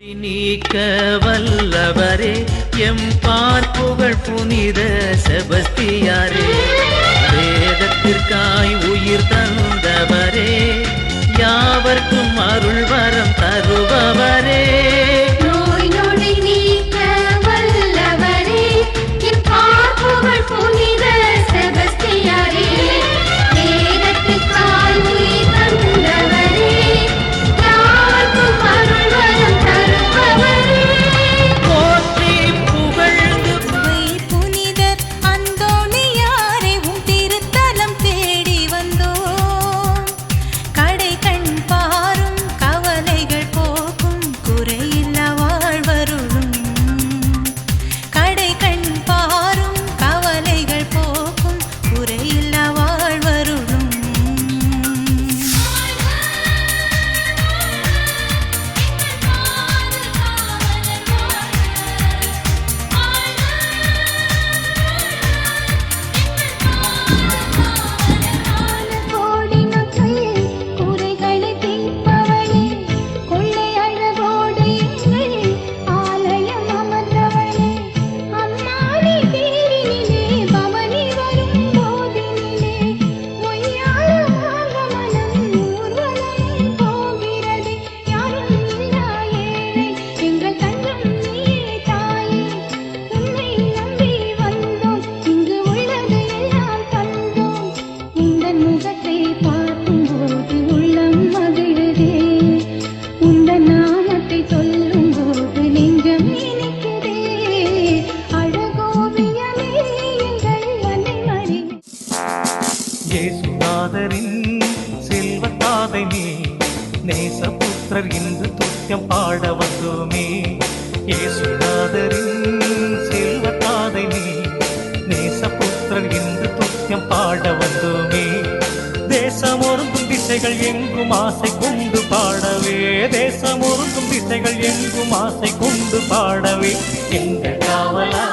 நீக்க வல்லவரே எம் பார்ப்புகள் புனித செபஸ்தியாரே. வேதத்திற்காய் உயிர் முகத்தை பார்க்கும்போது உள்ளம் மகிழுதே. உந்தன் நாமத்தை சொல்லும்போது நெஞ்சம் இனிக்குதே. அழகோவியமே எங்கள் அன்னை மறி இயேசுநாதரின் செல்வத்தாதை நீ நேசபுத்திரர் இன்று துத்தியம் பாட வந்தோமே. இயேசுநாதரின் செல்வத்தாதை நீ நேசபுத்திரர் இன்று துத்தியம் பாட வந்தோமே. தேசம் ஒருங்கும் திசைகள் எங்கும் ஆசை கொண்டு பாடவே. தேசம் ஒருங்கும் திசைகள் எங்கும் ஆசை கொண்டு பாடவே. எங்கள் காவலா